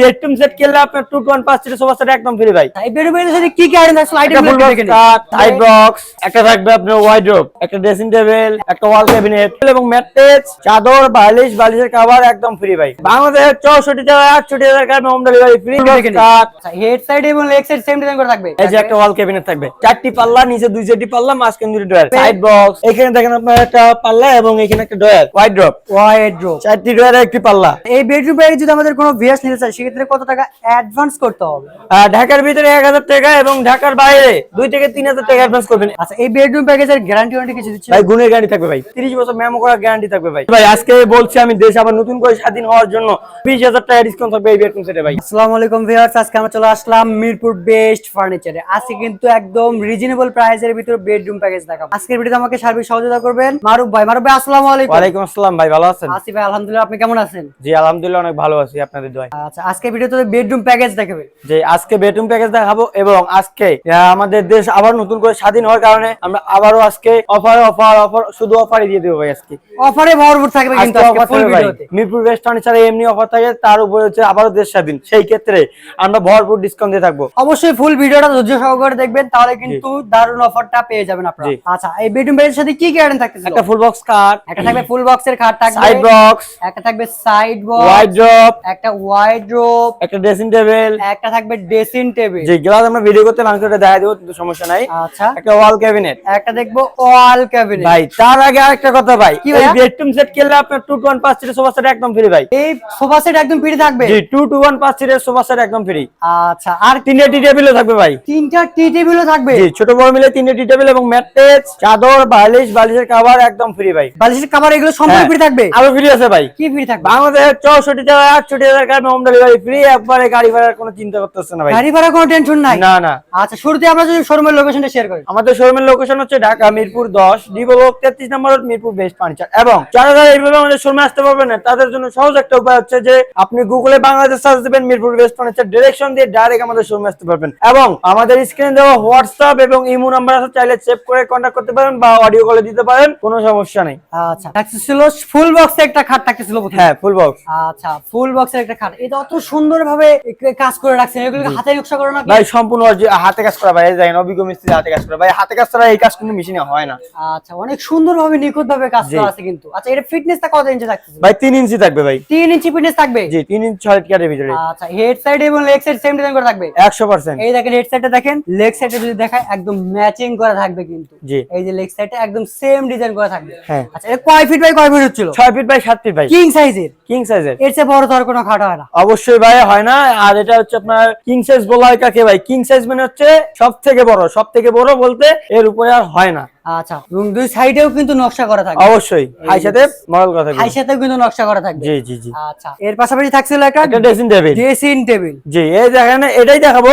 Bedroom set কিনলে আপনার sofa set একদম ফ্রি ভাই। এই বেডরুমের সাথে কি কি আইটেম আছে ফুল বক্স বক্স একটা থাকবে আপনার ওয়াইড্রোব একটা ড্রেসিং টেবিল একটা ওয়াল ক্যাবিনেট এবং ম্যাট্রেস চাদর বালিশ বালিশের কভার একদম ফ্রি ভাই। বাংলাদেশের চৌষট্টি জেলায় আটষট্টি হাজার গ্রামে home delivery free head side এবং লেগ সাইড সেম ডিজাইন করে থাকবে। এই যে একটা ওয়াল ক্যাবিনেট থাকবে। চারটি পাল্লা নিচে দুই চারটি পাল্লা মাঝখানে দুটি ডয়ার সাইড বক্স এখানে দেখেন আপনার একটা পাল্লা এবং এখানে একটা ডয়ার ওয়াইড ড্রপ ওয়াইড্রোব চারটি ডয়ারে একটি পাল্লা। এই বেডরুম যদি আমাদের কোনো ভিএস নিতে চাই সেক্ষেত্রে কত টাকা অ্যাডভান্স করতে হবে? ঢাকার ভিতরে এক হাজার টাকা এবং ঢাকার বাইরে দুই থেকে তিন হাজার টাকা অ্যাডভান্স করবেন। আচ্ছা এই বেডরুম প্যাকেজের গ্যারান্টি ওয়ারেন্টি কিছু দিচ্ছে ভাই গুণের গ্যারান্টি থাকবে ভাই। তিরিশ বছর মেমো করার গ্যারান্টি থাকবে ভাই। ভাই আজকে বলছি আমি দেশ আবার নতুন করে স্বাধীন হওয়ার জন্য বিশ হাজার টাকা ডিসকাউন্ট থাকবে এই বেডরুম সেটে ভাই। আসসালামু আলাইকুম ভিউয়ার্স আজকে আমরা চলে আসলাম মিরপুর বেস্ট ফার্নিচারে আজকে কিন্তু একদম রিজনেবল প্রাইসের ভিতরে বেডরুম প্যাকেজ দেখাবো। আজকের ভিডিওতে আমাকে সার্বিক সহযোগিতা করবেন মারুফ ভাই। মারুফ ভাই আসসালামু আলাইকুম। ওয়ালাইকুম আসসালাম ভাই ভালো আছেন? আসি ভাই আলহামদুলিল্লাহ আপনি কেমন আছেন? জি আলহামদুলিল্লাহ অনেক ভালো আছি আপনাদের দোয়ায়। আচ্ছা আজকে ভিডিওতে বেডরুম প্যাকেজ দেখাবে। যে আজকে বেডরুম প্যাকেজ দেখাবো এবং আজকে আমাদের দেশ আবার নতুন করে স্বাধীন হওয়ার কারণে আমরা আবারও আজকে অফার অফার অফার শুধু অফারই দিয়ে দেবো ভাই আজকে। অফারে ভরপুর থাকবে কিন্তু ফুল। ভিডিওতে মিরপুর ওয়েস্ট ফার্নিচারে এমনি অফার থাকে তার উপরে হচ্ছে আবারও দেশ স্বাধীন। সেই ক্ষেত্রে আমরা ভরপুর ডিসকাউন্ট দিয়ে থাকব। অবশ্যই ফুল ভিডিওটা ধৈর্য সহকারে দেখবেন তাহলে কিন্তু দারুণ অফারটা পেয়ে যাবেন আপনারা। আচ্ছা এই বেডরুম প্যাকেজের সাথে কি কি আইটেম থাকতেছে একটা ফুল বক্স কাট একটা থাকবে ফুল বক্সের খাট থাকবে। সাইড বক্স একটা থাকবে সাইড বক্স ওয়াইড ড্রপ একটা একটা ড্রেসিং টেবিল একটা থাকবে ড্রেসিং টেবিল যে গ্লাস আমরা ভিডিও করতে মাংসটা দেখা দেবো কিন্তু সমস্যা নাই। আচ্ছা। একটা ওয়াল ক্যাবিনেট একটা দেখব ওয়াল ক্যাবিনেট ভাই তার আগে আরেকটা কথা ভাই। এই বেডরুম সেট কিনলে আপনার টু টু ওয়ান পাঁচ সিটের সোফা সেট একদম ফ্রি ভাই। এই সোফা সেট একদম ফ্রি থাকবে? জি টু টু ওয়ান পাঁচ সিটের সোফা সেট একদম ফ্রি আচ্ছা আর তিনটে টি টেবিলও থাকবে ভাই। তিনটা টি টেবিলও থাকবে? জি ছোট বড় মিলে তিনটে টি টেবিল এবং ম্যাট্রেস চাদর বালিশ বালিশের কভার একদম ফ্রি ভাই। বালিশের কাভার এগুলো সম্পূর্ণ হ্যাঁ। ফ্রি থাকবে? আরও ফ্রি আছে ভাই। কি ফ্রি থাকবে? বাংলাদেশের চৌষট্টি জেলায় আটষট্টি হাজার গ্রামে হোম ডেলিভারি ফ্রি একবারে গাড়ি ভাড়ার কোনো চিন্তা করতেছে না ভাই। গাড়ি ভাড়া কোনো টেনশন নাই? না না। আচ্ছা শুরুতে আমরা যদি শোরুমের লোকেশনটা শেয়ার করি। আমাদের শোরুমের লোকেশন হচ্ছে ঢাকা মিরপুর দশ ডি ব্লক তেত্রিশ নম্বর রোড মিরপুর বেস্ট ফার্নিচার এবং যারা যারা এইভাবে আমাদের শোরুমে আসতে পারবেন না তাদের জন্য সহজ একটা উপায় হচ্ছে যে আপনি গুগলে বাংলাদেশ সার্চ দিবেন মিরপুর বেস্ট ফার্নিচার ডিরেকশন দিয়ে ডাইরেক্ট আমাদের শোরুমে আসতে পারবেন। এবং আমাদের স্ক্রিনে দেওয়া হোয়াটসঅ্যাপ এবং ইমো নাম্বার আছে চাইলে সেভ করে কন্ট্যাক্ট করতে পারেন বা অডিও কলে দিতে পারেন কোনো সমস্যা নেই। আচ্ছা ফুল বক্সে একটা খাট থাকতেছিল প্রথমে। হ্যাঁ ফুল বক্স আচ্ছা ফুল বক্সের একটা খাট। এটা অত সুন্দর ভাবে কাজ করে রাখছেন। এগুলো হাতে নকশা করে নাকি? ভাই সম্পূর্ণ হাতে কাজ করা ভাই দেখেন অভিজ্ঞ মিস্ত্রি হাতে কাজ করা। ভাই হাতে কাজ করা এই কাজ কিন্তু মেশিনে হয় না। আচ্ছা অনেক সুন্দর ভাবে নিখুঁত ভাবে কাজ। করা আছে কিন্তু। আচ্ছা এটা ফিটনেসটা কত ইঞ্চি থাকতেছে? ভাই তিন ইঞ্চি থাকবে ভাই। তিন ইঞ্চি ফিটনেস থাকবে? জি তিন ইঞ্চি ছয় কাটের ভিতরে। আচ্ছা হেড সাইড এবং লেগ সাইড সেম ডিজাইন করে থাকবে? একশো পার্সেন্ট এই দেখেন হেড সাইডটা দেখেন লেগ সাইডে যদি দেখায় একদম ম্যাচিং করা থাকবে কিন্তু। জি। এই যে লেগ সাইডটা একদম সেম ডিজাইন করা থাকবে। হ্যাঁ। আচ্ছা এটা কয় ফিট বাই কয় ফিট হচ্ছিল? ছয় ফিট বাই সাত ফিট ভাই। কিং সাইজের কিং সাইজের এর? চেয়ে বড় তো আর কোনো খাট হয় না। অবশ্যই ভাই হয় না। আর এটা হচ্ছে আপনার কিং সাইজ বলা হয় কাকে ভাই? কিং সাইজ মানে হচ্ছে সব থেকে বড় সব থেকে বড় বলতে এর উপরে আর হয় না। আচ্ছা এবং দুই সাইডেও কিন্তু নকশা করা অবশ্যই মডেল সাথেও কিন্তু নকশা করা জি জি জি। আচ্ছা। এর পাশাপাশি থাকছিল একটা ড্রেসিং টেবিল ড্রেসিং টেবিল জি এই দেখেন এটাই দেখাবো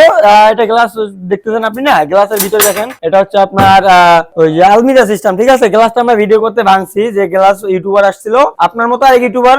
এটা গ্লাস দেখতেছেন আপনি না? গ্লাসের ভিতরে দেখেন এটা হচ্ছে আপনার ওই যে আলমিরা সিস্টেম ঠিক আছে? গ্লাসটা আমরা ভিডিও করতে ভাঙছি যে গ্লাস ইউটিউবার আসছিল। আপনার মতো আরেক ইউটিউবার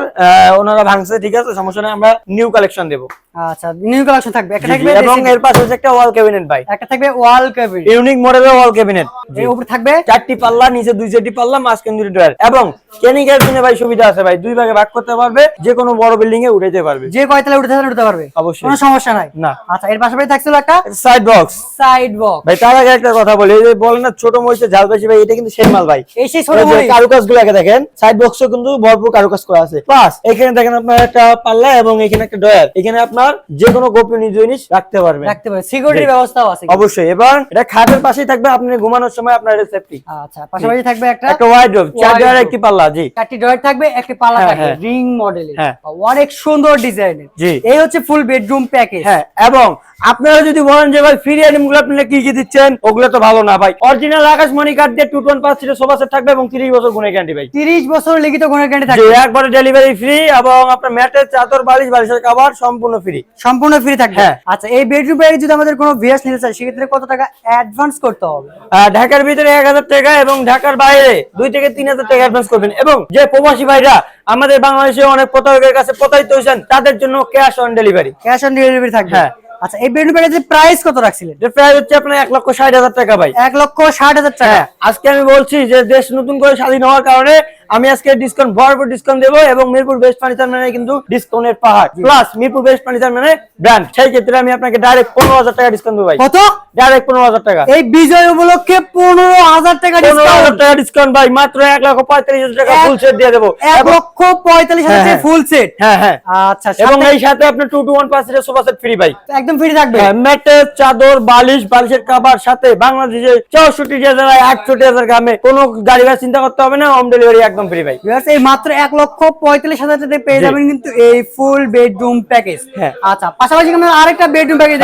ওনারা ভাঙছে ঠিক আছে? সমস্যা নেই আমরা নিউ কালেকশন দেবো। আচ্ছা নিউ কালেকশন থাকবে। একটা জি, জি, থাকবে এবং এর পাশে একটা ওয়াল ক্যাবিনেট ভাই। একটা থাকবে ওয়াল ক্যাবিনেট ইউনিক মডেলের ওয়াল ক্যাবিনেট এর উপরে থাকবে চারটি পাল্লা নিচে দুই চারটি পাল্লা মাঝখানে দুটি ডয়ার এবং কেনিকের জন্য ভাই সুবিধা আছে ভাই দুই ভাগে ভাগ করতে পারবে যে কোনো বড় বিল্ডিং এ উঠাইতে পারবে। যে কয়তলা উঠতে চান পারবে? অবশ্যই। কোনো সমস্যা নাই। না। আচ্ছা এর পাশাপাশি থাকছিল একটা সাইড বক্স সাইড বক্স ভাই তার আগে একটা কথা বলি এই বলেন না ছোট মরিচে ঝাল বেশি ভাই এটা কিন্তু সেই মাল ভাই। এই সেই ছোট মরিচ। কারুকাজ গুলাকে দেখেন সাইড বক্সও কিন্তু ভরপুর কারুকাজ করা আছে। প্লাস এখানে দেখেন আপনার একটা পাল্লা এবং এখানে একটা ডয়ার এখানে আপনার যে কোনো গোপনীয় জিনিস রাখতে পারবেন। রাখতে পারে সিকিউরিটির ব্যবস্থাও আছে অবশ্যই। এবং এটা খাটের পাশেই থাকবে আপনি ঘুমানোর সময় আপনার সেফটি আচ্ছা পাশাপাশি থাকবে একটা একটা ওয়াইড্রোব চার। ডয়ার একটি পাল্লা জি। চারটি ডয়ার থাকবে একটি পাল্লা হ্যাঁ, থাকবে হ্যাঁ। রিং মডেলের হ্যাঁ। অনেক সুন্দর ডিজাইনের জি। এই হচ্ছে ফুল বেডরুম প্যাকেজ হ্যাঁ এবং আপনারা যদি বলেন যে ভাই ফ্রি আইটেমগুলো আপনারা কি কি দিচ্ছেন? ওগুলো তো ভালো না ভাই। অরিজিনাল আকাশমণি কার্ড দিয়ে টু টোয়েন্টি পাঁচ সিটের সোফা সেট থাকবে এবং তিরিশ বছর গুণে গ্যারান্টি ভাই। তিরিশ বছর লিখিত গুণের গ্যারান্টি থাকবে। একবারে ডেলিভারি ফ্রি এবং আপনার ম্যাটের চাদর বালিশ বালিশের খাবার সম্পূর্ণ ফ্রি সম্পূর্ণ ফ্রি থাকবে। হ্যাঁ। আচ্ছা এই বেডরুম প্যাকেজ যদি আমাদের কোনো ভিএস নিতে চাই সেক্ষেত্রে কত টাকা অ্যাডভান্স করতে হবে? ঢাকার ভিতরে এক হাজার টাকা এবং ঢাকার বাইরে দুই থেকে তিন হাজার টাকা অ্যাডভান্স করবেন। এবং যে প্রবাসী ভাইরা আমাদের বাংলাদেশে অনেক প্রতারকের কাছে প্রতারিত হয়েছেন তাদের জন্য cash on delivery cash on delivery থাকবে। হ্যাঁ। আচ্ছা এই বেডরুম প্যাকেজের প্রাইস কত রাখছিলেন? যে প্রাইস হচ্ছে আপনার এক লক্ষ ষাট হাজার টাকা ভাই। এক লক্ষ ষাট হাজার টাকা। হ্যাঁ আজকে আমি বলছি যে দেশ নতুন করে স্বাধীন হওয়ার কারণে আমি আজকে ডিসকাউন্ট ভরপুর ডিসকাউন্ট দেবো এবং মিরপুর বেস্ট ফার্নিচার মানে কিন্তু ডিসকাউন্টের পাহাড়। প্লাস মিরপুর বেস্ট ফার্নিচার মানে ব্র্যান্ড সেই ক্ষেত্রে আমি আপনাকে ডাইরেক্ট পনেরো হাজার টাকা ডিসকাউন্ট দেবো কত? ডাইরেক্ট পনেরো হাজার টাকা। এই বিজয় উপলক্ষে পনেরো হাজার টাকা পনেরো হাজার টাকা ডিসকাউন্ট ভাই মাত্র এক লক্ষ পঁয়তাল্লিশ হাজার টাকা ফুল সেট দিয়ে দেবো। এক লক্ষ পঁয়তাল্লিশ হাজার হ্যাঁ, টাকা হ্যাঁ। ফুল সেট হ্যাঁ হ্যাঁ। আচ্ছা এবং এই সাথে আপনার টু টু ওয়ান পার্সেন্টের সোফা সেট ফ্রি ভাই। একদম ফ্রি থাকবে। হ্যাঁ, ম্যাট্রেস চাদর বালিশ বালিশের কাবার সাথে বাংলাদেশে চৌষট্টি হাজার আটষট্টি হাজার গ্রামে কোনো গাড়ি ভাড়া চিন্তা করতে হবে না হোম ডেলিভারি একদম ফ্রি ভাই। ভিউয়ার্স এই মাত্র এক লক্ষ পঁয়তাল্লিশ হাজার টাকা পেয়ে যাবেন কিন্তু এই ফুল বেডরুম প্যাকেজ হ্যাঁ। আচ্ছা পাশাপাশি কিন্তু আরেকটা বেডরুম প্যাকেজ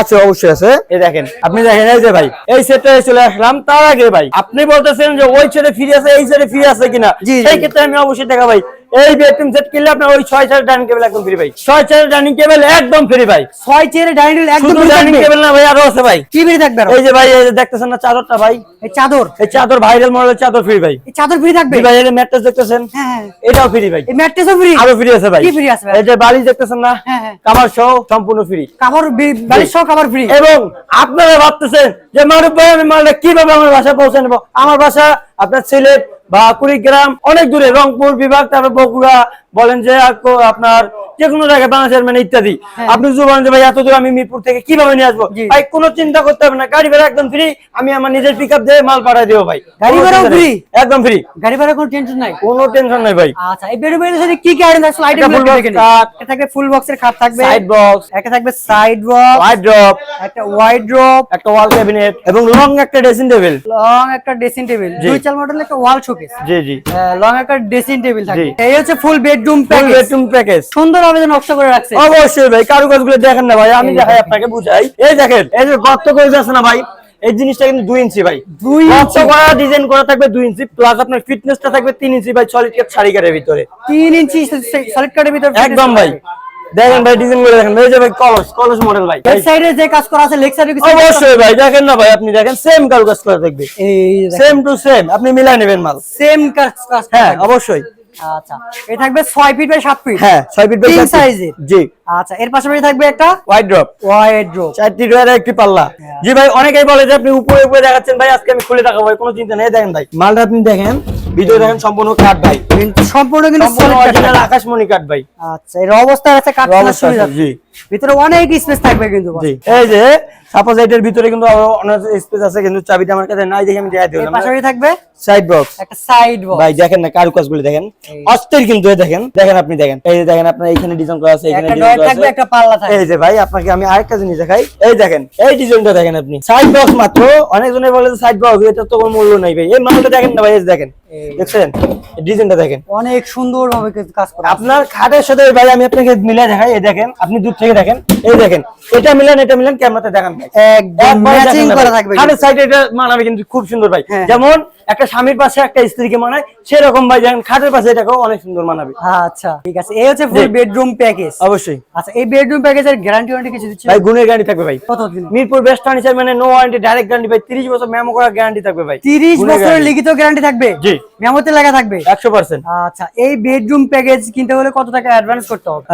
আছে অবশ্যই আছে। এই দেখেন আপনি দেখেন এই যে ভাই এই সেটে চলে আসলাম। তার আগে ভাই আপনি বলতেছেন যে ওই ছেলে ফ্রি আছে এই ছেলে ফ্রি আছে কিনা। সেই ক্ষেত্রে আমি অবশ্যই দেখা ভাই। এই বেডরুম সেট কিনলে আপনার ওই ছয় চার ডাইনিং টেবিল একদম ফ্রি ভাই। ছয় চার ডাইনিং টেবিল একদম ফ্রি ভাই। ছয় চেয়ারে ডাইনিং টেবিল একদম ডাইনিং টেবিল না ভাই আরও আছে ভাই। কি ফ্রি থাকবে? এই যে ভাই এই যে দেখতেছেন না চাদরটা ভাই। এই চাদর। এই চাদর ভাইরাল মডেলের চাদর ফ্রি ভাই। এই চাদর ফ্রি থাকবে? ভাই এই ম্যাট্রেস দেখতেছেন? হ্যাঁ হ্যাঁ। এটাও ফ্রি ভাই। এই ম্যাট্রেসও ফ্রি আরও ফ্রি আছে ভাই। কি free আছে ভাই? এই যে বালিশ দেখতেছেন না? হ্যাঁ, হ্যাঁ। কামার সহ সম্পূর্ণ ফ্রি বি- বালিশ সহ কাপড় ফ্রি এবং আপনারা ভাবতেছেন যে মারুফ ভাই আমি মালটা কীভাবে আমার বাসায় পৌঁছে নেব? আমার বাসা আপনার সিলেট বা কুড়িগ্রাম অনেক দূরে রংপুর বিভাগ তারপর বগুড়া বলেন যে আপনার যে কোনো জায়গায় বাংলাদেশের মানে ইত্যাদি। আপনি যদি বলেন যে ভাই এত দূর আমি মিরপুর থেকে কীভাবে নিয়ে আসব? ভাই কোনো চিন্তা করতে হবে না। গাড়ি ভাড়া একদম ফ্রি আমি আমার নিজের পিক আপ দিয়ে মাল পাঠাই দেবো ভাই। গাড়ি নেই। free? একদম ফ্রি গাড়ি ভাড়া কোনো টেনশন নাই? কোনো টেনশন নাই ভাই। আচ্ছা এই প্যাকেজের সাথে কি কি আইটেম থাকছে? আইটেম box খাট। এটা থাকবে ফুল বক্সের খাট থাকবে। সাইড বক্স একটা থাকবে সাইড বক্স ওয়াইড ড্রপ একটা ওয়াইড ড্রপ একটা ওয়াল ক্যাবিনেট এবং লং একটা ড্রেসিং টেবিল লং একটা ড্রেসিং টেবিল দুই চাল মডেল একটা ওয়াল শোকেস জি জি। লং একটা ড্রেসিং টেবিল থাকবে। এই হচ্ছে full bedroom package bedroom package নকশা করে রাখছে। অবশ্যই ভাই কারুকাজগুলো দেখেন না ভাই আমি দেখাই আপনাকে বুঝাই। এই দেখেন এই যে গর্ত করে যাচ্ছে না ভাই এই জিনিসটা কিন্তু দুই ইঞ্চি ভাই। দুই ইঞ্চি? করা ডিজাইন করা থাকবে দুই ইঞ্চি প্লাস আপনার ফিটনেসটা থাকবে তিন ইঞ্চি ভাই সলিড কেট শাড়ি কাটের ভিতরে। তিন ইঞ্চি সলিড কাটের ভিতর একদম ভাই। দেখেন ভাই ডিজাইনগুলো দেখেন। এই যে ভাই কলস কলস মডেল ভাই। লেগ সাইডে যে কাজ করা আছে লেগ কিছু অবশ্যই ভাই দেখেন না ভাই আপনি দেখেন সেম কারুকাজ করা থাকবে। এই সেম টু সেম আপনি মিলাই নেবেন মাল। সেম কাজ কাজ হ্যাঁ অবশ্যই। আচ্ছা থাকবে 6 ফিট বাই 7 ফিট হ্যাঁ 6 ফিট বাই 7 সাইজের জি। আচ্ছা এর পাশাপাশি থাকবে একটা? ওয়াইড ড্রপ ওয়াইড ড্রপ চারটি ড্রয়ারে একটি পাল্লা। জি ভাই অনেকেই বলে যে আপনি উপরে উপরে দেখাচ্ছেন। ভাই আজকে আমি খুলে দেখাবো ভাই কোনো চিন্তা নেই। দেখেন ভাই মালটা আপনি দেখেন ভিডিও দেখেন সম্পূর্ণ কাট ভাই। কিন্তু সম্পূর্ণ কিন্তু আকাশমণি কাট ভাই। আচ্ছা এর অবস্থা আছে কাট অবস্থা জি। ভিতরে অনেক স্পেস থাকবে কিন্তু এই যে সাপোজ এটার ভিতরে কিন্তু অনেক স্পেস আছে কিন্তু চাবিটা আমার কাছে নাই দেখে আমি দেখাই দিলাম। পাশাপাশি থাকবে সাইড বক্স একটা সাইড বক্স ভাই দেখেন না কারুকাজগুলো দেখেন। এই। অস্থির কিন্তু দেখেন। দেখেন আপনি দেখেন। এই যে দেখেন আপনার এখানে ডিজাইন করা আছে এখানে ডিজাইন করা আছে। একটা পাল্লা থাকবে। এই যে ভাই আপনাকে আমি আরেকটা জিনিস দেখাই। এই দেখেন এই ডিজাইনটা দেখেন আপনি। সাইড বক্স মাত্র। অনেকজনে বলে সাইড বক্স এটা তো কোনো মূল্য নাই ভাই। এই মালটা দেখেন না ভাই এই যে দেখেন। দেখছেন? ডিজাইনটা দেখেন। অনেক সুন্দর ভাবে কাজ করা আপনার খাটের সাথে ভাই আমি আপনাকে মিলাই দেখাই এই দেখেন। আপনি দূর থেকে দেখেন এই দেখেন এটা মিলান এটা মিলান ক্যামেরাতে দেখান একদম ম্যাচিং করা থাকবে খাটের সাইডে এটা মানাবে কিন্তু খুব সুন্দর ভাই। হ্যাঁ। যেমন একটা স্বামীর পাশে একটা স্ত্রীকে মানায় সেরকম ভাই দেখেন খাটের পাশে এটাকেও অনেক সুন্দর মানাবে। আচ্ছা ঠিক আছে। এই হচ্ছে ফুল বেডরুম প্যাকেজ অবশ্যই। আচ্ছা এই বেডরুম প্যাকেজের গ্যারান্টি ওয়ারেন্টি কিছু দিচ্ছে ভাই গুণের গ্যারান্টি থাকবে ভাই। মিরপুর বেস্ট ফার্নিচার মানে নো ওয়ারেন্টি ডাইরেক্ট গ্যারান্টি ভাই। 30 বছর মেমো করা গ্যারান্টি থাকবে ভাই। 30 বছরের লিখিত গ্যারান্টি থাকবে? জি। মেমোতে লেখা থাকবে? 100% আচ্ছা এই বেডরুম প্যাকেজ কিনতে হলে কত টাকা অ্যাডভান্স করতে হবে?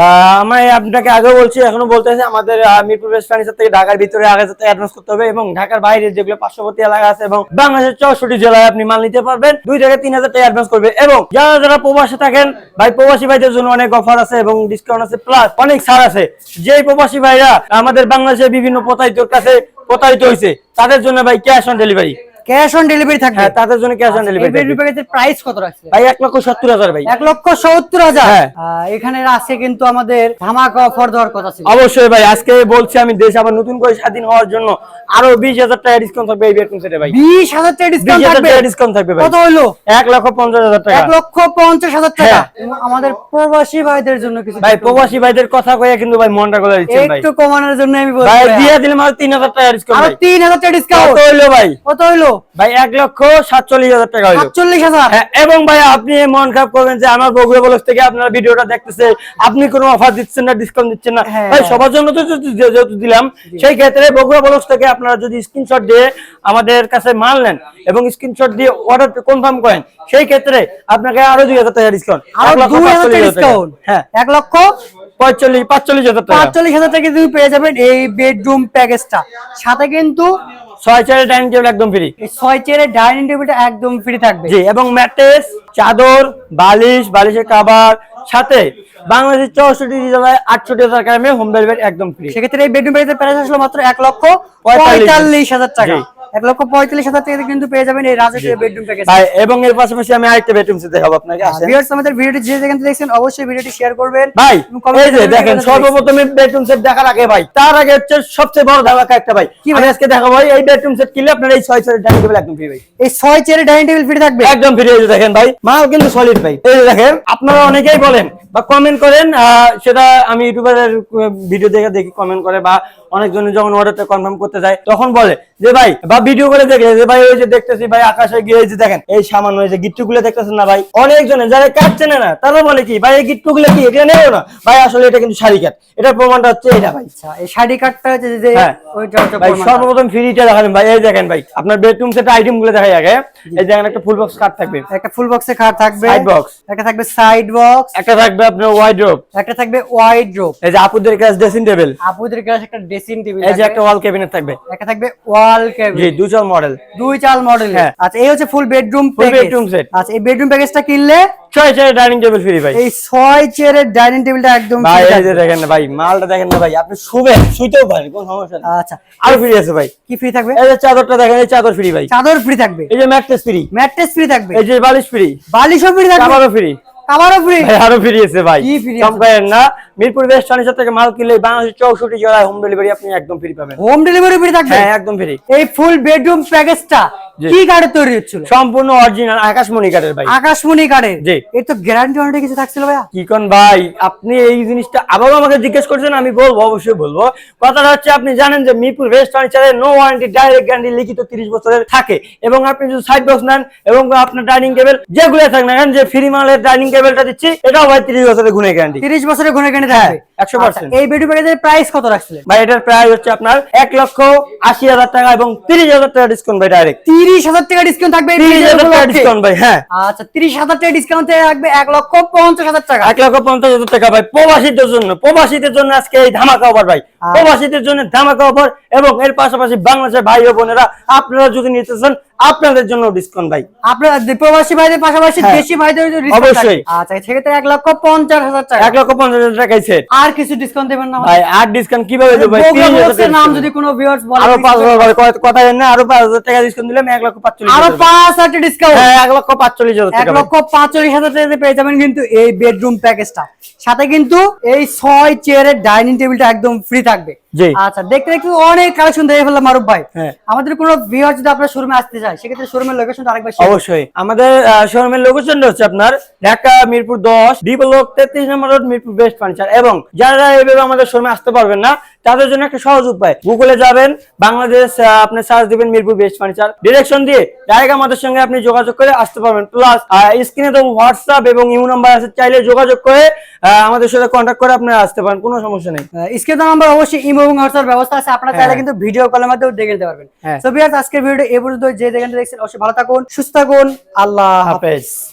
আমি আপনাকে আগেও বলছি এখনও বলতেছি আমাদের মিরপুর বেস্ট ফার্নিচার থেকে ঢাকার ভিতরে আগে যাতে অ্যাডভান্স করতে হবে এবং ঢাকার বাইরে যেগুলো পার্শ্ববর্তী এলাকা আছে এবং বাংলাদেশের চৌষট্টি জেলায় আপনি মাল নিতে পারবেন। দুই থেকে তিন হাজার টাকা অ্যাডভান্স করবে এবং যারা যারা প্রবাসে থাকেন, ভাই, প্রবাসী ভাইদের জন্য অনেক অফার আছে এবং ডিসকাউন্ট আছে প্লাস অনেক ছাড় আছে। যেই প্রবাসী ভাইরা আমাদের বাংলাদেশের বিভিন্ন প্রতারিতর কাছে প্রতারিত হয়েছে তাদের জন্য ভাই cash on delivery cash on delivery থাকবে। হ্যাঁ তাদের জন্য ক্যাশ অন এই ডেলিভারি প্যাকেজের প্রাইস কত রাখছে? ভাই এক লক্ষ সত্তর হাজার ভাই। এক লক্ষ সত্তর হাজার? হ্যাঁ। এখানে আছে কিন্তু আমাদের ধামাকা অফার দেওয়ার কথা ছিল। অবশ্যই ভাই আজকে বলছি আমি দেশ আবার নতুন করে স্বাধীন হওয়ার জন্য আরও বিশ হাজার টাকা ডিসকাউন্ট থাকবে এই সেটে ভাই। বিশ হাজার টাকা ডিসকাউন্ট থাকবে? টাকা ডিসকাউন্ট থাকবে ভাই। কত হইল এক লক্ষ পঞ্চাশ হাজার টাকা। এক লক্ষ পঞ্চাশ হাজার টাকা। হ্যাঁ। আমাদের প্রবাসী ভাইদের জন্য কিছু ভাই প্রবাসী ভাইদের কথা কয়ে কিন্তু ভাই মনটা গলা দিচ্ছেন ভাই। একটু কমানোর জন্য আমি বলছি ভাই দিয়ে দিলাম আর তিন হাজার টাকা ডিসকাউন্ট আরও ভাই। তিন হাজার টাকা কত ডিসকাউন্ট হইল ভাই? কত হইল? ভাই এক লক্ষ সাতচল্লিশ হাজার টাকা সাতচল্লিশ হাজার? হ্যাঁ, এবং ভাই আপনি মন খারাপ করবেন যে আমার বগুড়া বলস থেকে আপনারা ভিডিওটা দেখতেছে আপনি কোনো অফার দিচ্ছেন না ডিসকাউন্ট দিচ্ছেন না। হ্যাঁ। ভাই সবার জন্য তো যেহেতু দিলাম সেই ক্ষেত্রে বগুড়া বলস থেকে আপনারা যদি স্ক্রিনশট দিয়ে আমাদের কাছে মাল নেন এবং স্ক্রিনশট দিয়ে অর্ডার কনফার্ম করেন সেই ক্ষেত্রে আপনাকে আরও দুই হাজার টাকা ডিসকাউন্ট হ্যাঁ। এক লক্ষ? পঁয়তাল্লিশ পাঁচচল্লিশ হাজার টাকা। পাঁচচল্লিশ হাজার টাকা তুমি পেয়ে যাবেন এই বেডরুম প্যাকেজটা সাথে কিন্তু ছয় চেয়ারের ডাইনিং টেবিল একদম ফ্রি ছয় চেয়ারের ডাইনিং টেবিলটা একদম ফ্রি থাকবে। জি এবং ম্যাট্রেস চাদর বালিশ বালিশের কাবার সাথে বাংলাদেশের চৌষট্টি জেলায় আটষট্টি হাজার গ্রামে হোম ডেলিভারি একদম ফ্রি সেক্ষেত্রে এই বেডরুম প্রাইসের প্রাইস আসলো মাত্র এক লক্ষ পঁয়তাল্লিশ হাজার। টাকা। এক লক্ষ পঁয়তাল্লিশ হাজার টাকা কিন্তু পেয়ে যাবেন এই রাজকীয় বেডরুম প্যাকেজ ভাই এবং এর পাশাপাশি আমি আরেকটা বেডরুম দেখাবো আপনাকে ভিউয়ার্স আমাদের ভিডিওটি যে যেখান থেকে দেখছেন অবশ্যই ভিডিওটি শেয়ার করবেন। ভাই এই যে দেখেন সর্বপ্রথমে বেডরুম সেট দেখার আগে ভাই তার আগে হচ্ছে সবচেয়ে বড় ধামাকা একটা ভাই। আমি আজকে দেখাবো ভাই, এই বেডরুম সেট কিনলে আপনার এই ডাইনিং টেবিল একদম ফ্রি ভাই। এই ডাইনিং টেবিল ফ্রি থাকবে? একদম ফ্রি এই দেখেন ভাই মাল কিন্তু সলিড ভাই। এই দেখেন আপনারা অনেকেই বলেন বা কমেন্ট করেন আহ, সেটা আমি ইউটিউবের ভিডিও দেখে দেখি কমেন্ট করে বা অনেকজন যখন অর্ডারটা কনফার্ম করতে যায় তখন বলে যে ভাই ভিডিও করে দেখে যে ভাই ওই যে দেখতেছি ভাই আকাশে গিয়ে যে দেখেন এই সামান্য এই যে গিট্টু গুলো দেখতেছেন না ভাই? অনেকজনে যারা কাজ চেনে না তারা বলে কি ভাই এই গিট্টু গুলো কি এটা নেব না? ভাই আসলে এটা কিন্তু শাড়ি কাট। এটার প্রমাণটা হচ্ছে এটা ভাই। আচ্ছা এই শাড়ি কাটটা হচ্ছে যে হ্যাঁ। ভাই সর্বপ্রথম ফ্রিটা দেখাবেন ভাই। এই দেখেন ভাই আপনার বেডরুম সেট আইটেমগুলো দেখাই আগে। এই দেখেন একটা ফুল বক্স কাট থাকবে। একটা ফুল বক্সে খাট থাকবে। Side box। একটা থাকবে সাইড বক্স একটা থাকবে আপনার ওয়াইড্রোপ একটা থাকবে ওয়াইড ড্রপ এই যে আপুদের কাছে ড্রেসিং টেবিল আপুদের কাছে একটা ড্রেসিং টেবিল এই যে একটা ওয়াল ক্যাবিনেট থাকবে। একটা থাকবে ওয়াল জি কেবিন দুচল মডেল দুই চাল মডেল হ্যাঁ। আচ্ছা এই হচ্ছে full bedroom Full bedroom set। আচ্ছা এই বেডরুম প্যাকেজটা কিনলে? ছয় ছয় ডাইনিং টেবিল ফ্রি ভাই। এই ছয় চেয়ারের ডাইনিং টেবিলটা একদম ভাই এই যে দেখেন না ভাই মালটা দেখেন না ভাই আপনি শুবেন শুইতেও পারেন কোনো সমস্যা নেই। আচ্ছা। আর ফ্রি আছে ভাই। কি ফ্রি থাকবে? এই যে চাদরটা দেখেন এই চাদর ফ্রি ভাই। চাদর ফ্রি থাকবে। এই যে ম্যাট্রেস ফ্রি ম্যাট্রেস ফ্রি থাকবে। এই যে বালিশ ফ্রি বালিশও ফ্রি থাকবে। কাবারও ফ্রি কাভারও ফ্রি ভাই আরও ফ্রি আছে ভাই। না। মিরপুর বেস্ট ফার্নিচার থেকে মাল কিনলে চৌষট্টি জেলায় হোম ডেলিভারি আপনি একদম ফ্রি পাবেন। হোম ডেলিভারি ফ্রি থাকবে? হ্যাঁ একদম ফ্রি এই ফুল বেডরুম প্যাকেজটা কি তৈরি হচ্ছিল? সম্পূর্ণ অরিজিনাল আকাশমণি কাঠের ভাই। আকাশমণি কার্ডের জি। এর তো গ্যারান্টি কিছু থাকছিল ভাইয়া? কি কোন ভাই আপনি এই জিনিসটা আবারও আমাকে জিজ্ঞেস করছেন আমি বলব অবশ্যই বলব। কথাটা হচ্ছে আপনি জানেন যে মিরপুর ওয়েস্ট ফার্নিচারে নো ওয়ারেন্টি ডাইরেক্ট গ্যারান্টি লিখিত তিরিশ বছরের থাকে। এবং আপনি যদি সাইড বক্স নেন এবং আপনার ডাইনিং টেবিল যেগুলো থাক না যে ফ্রি মালের ডাইনিং টেবিলটা দিচ্ছি এটাও ভাই তিরিশ বছরের গুণে গ্যারান্টি তিরিশ বছরের গুণে গ্যারান্টি থাকবে। 100% আচ্ছা, এই বেডরুম প্যাকেজের প্রাইস কত রাখছিলেন? ভাই এটার প্রাইস হচ্ছে আপনার এক লক্ষ আশি হাজার টাকা এবং তিরিশ হাজার টাকা ডিসকাউন্ট ভাই ডাইরেক্ট তিরিশ হাজার টাকা ডিসকাউন্ট থাকবে এই তিরিশ পেজের হাজার টাকা ডিসকাউন্ট ভাই হ্যাঁ। আচ্ছা তিরিশ হাজার টাকা ডিসকাউন্ট থাকবে এক লক্ষ পঞ্চাশ হাজার টাকা। এক লক্ষ পঞ্চাশ হাজার টাকা ভাই প্রবাসীদের জন্য প্রবাসীদের জন্য আজকে এই ধামাকা অফার ভাই। আচ্ছা। প্রবাসীদের জন্য ধামাকা অফার এবং এর পাশাপাশি বাংলাদেশের ভাই ও বোনেরা আপনারা যদি নিতে চান আপনাদের জন্য ডিসকাউন্ট ভাই। আপনার প্রবাসী ভাইদের পাশাপাশি হ্যাঁ। দেশি ভাইদের অবশ্যই। আচ্ছা সেক্ষেত্রে এক লক্ষ পঞ্চাশ হাজার টাকা। এক লক্ষ পঞ্চাশ হাজার টাকাই সেট আর কিছু ডিসকাউন্ট দেবেন না ভাই আর ডিসকাউন্ট কীভাবে দেব ভাই? বগুড়া 30,000 নাম যদি কোনো ভিউয়ার্স বলে আরও পাঁচ হাজার করে কথা জানি না আরও পাঁচ হাজার টাকা ডিসকাউন্ট দিলাম এক লক্ষ পাঁচচল্লিশ আরও হাজার টাকা। পাঁচ হাজার ডিসকাউন্ট হ্যাঁ এক লক্ষ পাঁচচল্লিশ হাজার এক টাকা 1 লক্ষ পাঁচচল্লিশ হাজার টাকাতে পেয়ে যাবেন কিন্তু এই বেডরুম প্যাকেজটা সাথে কিন্তু এই ছয় চেয়ারের ডাইনিং টেবিলটা একদম ফ্রি থাকবে। জি। আচ্ছা দেখতে দেখতে অনেক কালেকশন দেখে ফেললাম মারুফ ভাই হ্যাঁ। আমাদের কোনো ভিউয়ার যদি আপনার শোরুমে আসতে চায় সেক্ষেত্রে শোরুমের লোকেশন আরেকবার অবশ্যই আমাদের শোরুমের লোকেশনটা হচ্ছে আপনার ঢাকা মিরপুর দশ ডি ব্লক তেত্রিশ number road Mirpur best furniture এবং যারা এভাবে আমাদের শোরুমে আসতে পারবেন না তাদের জন্য একটা সহজ উপায়। গুগলে যাবেন বাংলাদেশ আপনি সার্চ দিবেন মিরপুর বেস্ট ফার্নিচার ডিরেকশন দিয়ে ডাইরেক্ট আমাদের সঙ্গে আপনি যোগাযোগ করে আসতে পারবেন। প্লাস স্ক্রিনে তো হোয়াটসঅ্যাপ এবং ইউ নাম্বার আছে চাইলে যোগাযোগ করে আমাদের সাথে কন্ট্যাক্ট করে আপনি আসতে পারেন কোনো সমস্যা নেই। স্ক্রিন নাম্বার অবশ্যই ইমো এবং হোয়াটসঅ্যাপ ব্যবস্থা আছে আপনারা চাইলে হ্যাঁ। কিন্তু ভিডিও কলের মাধ্যমে দেখে নিতে পারবেন। হ্যাঁ। সো ভিউয়ার্স আজকের ভিডিও এই পর্যন্ত যে যেখানে দেখছেন অবশ্যই ভালো থাকুন সুস্থ থাকুন আল্লাহ হাফেজ।